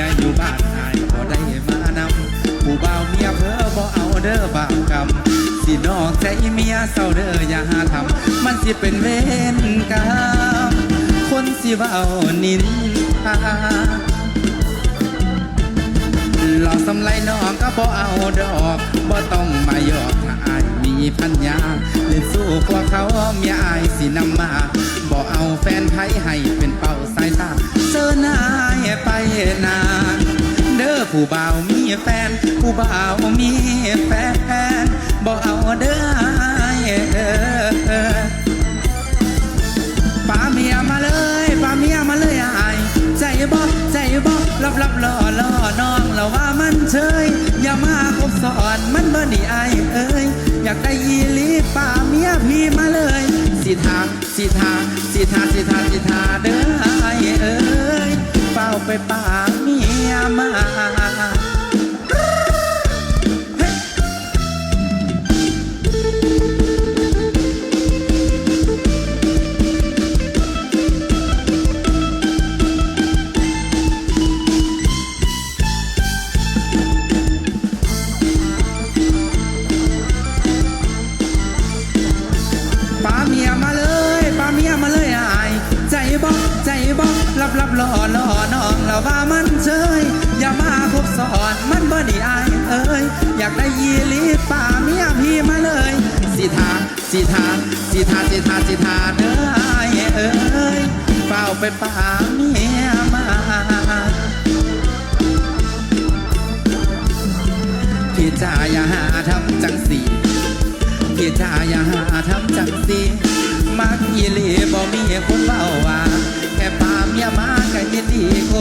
ยอยู่บ้านอายบ่ได้มานำผู้บ่าวเมียเพ้อบ่เอาเด้อบาปกรรมสินอกใจเมียเศร้าเด้ออย่าทำมันสิเป็นเวรกรรมคนสิเว้านินทาหลอกสำไรน้องก็บ่เอาดอกบ่ต้องมาหยอกถ้าอายมีพันยาเล่นสู้กว่เขาเมียอายสินำมาบ่เอาแฟนไทยให้เป็นเป้าสายตาเจอนายไปนา ผู้บ่าวมีแฟน ผู้บ่าวมีแฟนบ่เอาเด้อายเด้อป้าเมียมาเลยป้าเมียมาเลยอาย ใจบ่ใจบ่รับรับรอรอน้องเราว่ามันเชยอย่ามาคบสอนมันบ่ดีอายเอ้ยอยากได้ยีหลีป้าเมียพี่มาเลย สิทาสิทาสิทาสิทาสิทาเด้ออายเอ้ยเฝ้าไปป้าเมียมา รับรับรอรอน้องเราว่ามันเชยอย่ามาคบสอนมันบ่ดีอายเอ้ยอยากได้ยีหลีป้าเมียพี่มาเลยสิทาสิทาสิทาสิทาสิทาเด้ออเอ้ยเฝ้าไปป้าเมียมาพี่จ่าอย่าหาทำจังสีพี่จ่าอย่าหาทำจังสีมักอีหลีบ่มีคนเบาว่าแค่ป่าเมียมา ก็ยินดีค